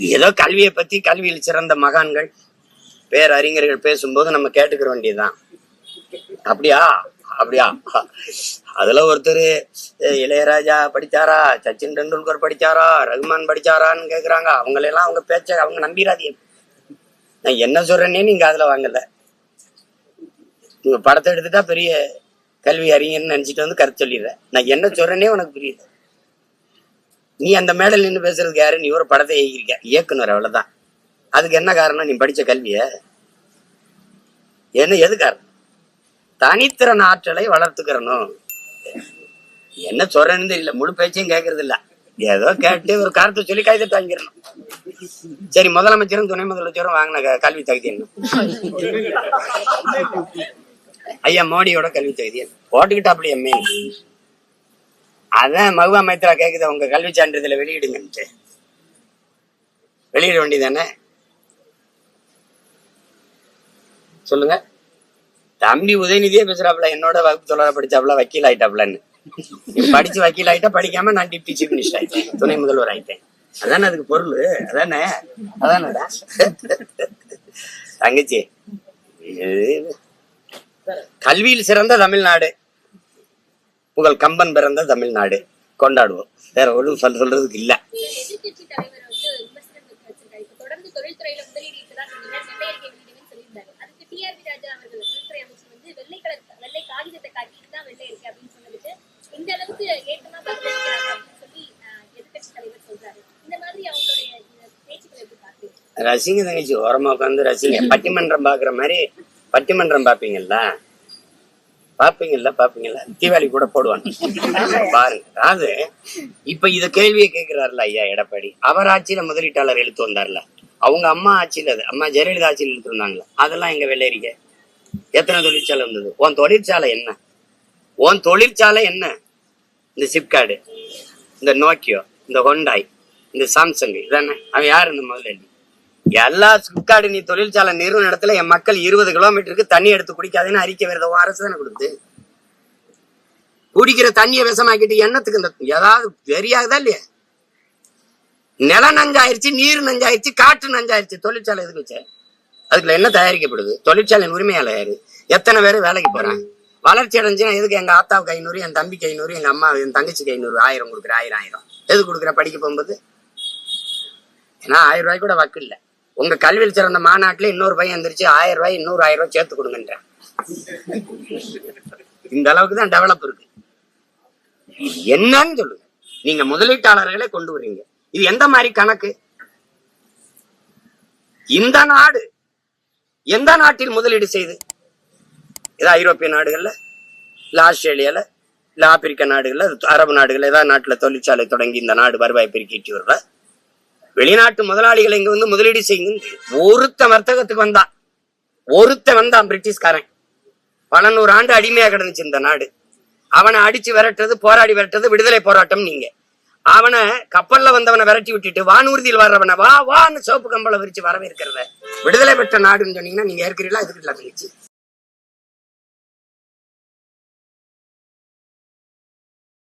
ஏதோ கல்வியை பத்தி கல்வியில் சிறந்த மகான்கள் பேரறிஞர்கள் பேசும்போது நம்ம கேட்டுக்கிற வேண்டியதுதான். அப்படியா? அப்படியா? அதுல ஒருத்தர் இளையராஜா படிச்சாரா? சச்சின் டெண்டுல்கர் படிச்சாரா? ரகுமான் படிச்சாரான்னு கேக்குறாங்க. அவங்களெல்லாம் அவங்க பேச்ச அவங்க நம்பிராதீங்க. நான் என்ன சொல்றேன்னே நீங்க அதுல வாங்கல. நீங்க படத்தை எடுத்துட்டா பெரிய கல்வி அறிஞர்னு நினைச்சிட்டு வந்து கருத்து சொல்லிடுறேன். நான் என்ன சொல்றேனே உனக்கு புரியல. நீ அந்த மேடல் நின்று பேசுறதுக்கு யாரு? நீ ஒரு படத்தை இயக்கிருக்க இயக்குனர் அவ்வளவுதான். அதுக்கு என்ன காரணம்? நீ படிச்ச கல்விய? என்ன எது காரணம்? தனித்திறன் ஆற்றலை வளர்த்துக்கிறணும். என்ன சொல்றேன்னு இல்ல முழு பேச்சையும் கேட்கறது இல்ல ஏதோ கேட்டு ஒரு காரத்தை சொல்லி கைதட்டு வாங்கிடணும். சரி முதலமைச்சரும் துணை முதலமைச்சரும் வாங்கின கல்வி தகுதி என்ன? ஐயா மோடியோட கல்வி தகுதி என்ன? போட்டுக்கிட்டாப்டி எம்ஏ. அதான் மகுவா மைத்ரா கேக்குது? உங்க கல்வி சான்றிதழை வெளியிடுங்கன்ட்டு. வெளியிட வேண்டியதானே சொல்லுங்க. தம்பி உதயநிதியே பேசுறாப்புல என்னோட வகுப்பு தொழில படிச்சாப்புல வக்கீல் ஆயிட்டாப்லன்னு. படிச்சு வக்கீல் ஆயிட்டா படிக்காம நான் டிப்டி சீஃப் மினிஸ்டர் ஆயிட்டேன். துணை முதல்வர் ஆயிட்டேன். அதானே அதுக்கு பொருள்? அதானே? அதானடா தங்கச்சி கல்வியில் சிறந்த தமிழ்நாடு. புகழ் கம்பன் பிறந்த தமிழ்நாடு. கொண்டாடுவோம். வேற ஒன்றும் சொல்ல சொல்றதுக்கு இல்ல. ரசிங்க தங்கச்சி ஓரமா உட்காந்து ரசிங்க பட்டிமன்றம் பாக்குற மாதிரி பட்டிமன்றம் பாப்பீங்கல்ல பாப்பீங்கல்ல பாப்பீங்கல்ல. தீபாவளி கூட போடுவாங்க. பாருங்க அதாவது இப்ப இத கேள்வியை கேட்கிறாருல ஐயா எடப்பாடி. அவர் ஆட்சியில முதலீட்டாளர் எழுத்து வந்தார்ல. அவங்க அம்மா ஆட்சியில அது அம்மா ஜெயலலிதா ஆட்சியில் எழுத்து வந்தாங்களா அதெல்லாம் எங்க வெள்ளரிக்க எத்தனை தொழிற்சாலை இருந்தது? உன் தொழிற்சாலை என்ன? உன் தொழிற்சாலை என்ன? இந்த சிப்கார்டு இந்த நோக்கியோ இந்த ஹொண்டாய் இந்த சாம்சங் இதானே? அவன் யாரு இந்த முதலாளி எல்லா சிப்கார்டு நீ தொழிற்சாலை நிறுவன இடத்துல என் மக்கள் இருபது கிலோமீட்டருக்கு தண்ணி எடுத்து குடிக்காதுன்னு அறிக்கை வருது. அரசு தானே கொடுத்து. குடிக்கிற தண்ணியை விஷமாக்கிட்டு எண்ணத்துக்கு இந்த ஏதாவது தெரியாதா இல்லையா? நிலம் நஞ்சாயிருச்சு நீர் நஞ்சாயிருச்சு காற்று நஞ்சாயிருச்சு. தொழிற்சாலை எதுக்கு வச்ச? அதுக்குள்ள என்ன தயாரிக்கப்படுது? தொழிற்சாலையின் உரிமையாளர் யாரு? எத்தனை பேர் வேலைக்கு போறாங்க? வளர்ச்சி அடைஞ்சுன்னா எதுக்கு எங்க ஆத்தாவுக்கு ஐநூறு என் தம்பிக்கு ஐநூறு எங்க அம்மா என் தங்கச்சிக்கு ஐநூறு ஆயிரம் கொடுக்குற ஆயிரம் ஆயிரம். எது கொடுக்குற? படிக்க போகும்போது? ஏன்னா ஆயிரம் ரூபாய் கூட வக்கு இல்லை. உங்க கல்வியில் சிறந்த மாநாட்டில் இன்னொரு பையன் எந்திரிச்சு ஆயிரம் ரூபாய் இன்னொரு ஆயிரம் ரூபாய் சேர்த்து கொடுங்கன்றேன். இந்த அளவுக்கு தான் டெவலப் இருக்கு. என்னன்னு சொல்லுங்க. நீங்க முதலீட்டாளர்களை கொண்டு வர்றீங்க. இது எந்த மாதிரி கணக்கு? இந்த நாடு எந்த நாட்டில் முதலீடு செய்து? இது ஐரோப்பிய நாடுகள்ல இல்ல ஆஸ்திரேலியால இல்ல ஆப்பிரிக்க நாடுகள்ல அரபு நாடுகள்ல ஏதாவது நாட்டுல தொழிற்சாலை தொடங்கி இந்த நாடு வருவாய் பெருக்கிட்டு வருவா வெளிநாட்டு முதலாளிகள் இங்க வந்து முதலீடு செய்யுங்க ஒருத்த வர்த்தகத்துக்கு வந்தான் ஒருத்த வந்தான் பிரிட்டிஷ்காரன். பல நூறு ஆண்டு அடிமையா கிடந்துச்சு இந்த நாடு. அவனை அடிச்சு விரட்டுறது போராடி விரட்டுறது விடுதலை போராட்டம் நீங்க. அவனை கப்பல்ல வந்தவனை விரட்டி விட்டுட்டு வானூர்தியில் வர்றவனை வா வான்னு சோப்பு கம்பளை விரிச்சு வரவேற்கிறத. விடுதலை பெற்ற நாடுன்னு சொன்னீங்கன்னா நீங்க ஏற்கிறீங்களா இதுக்கு இல்லாம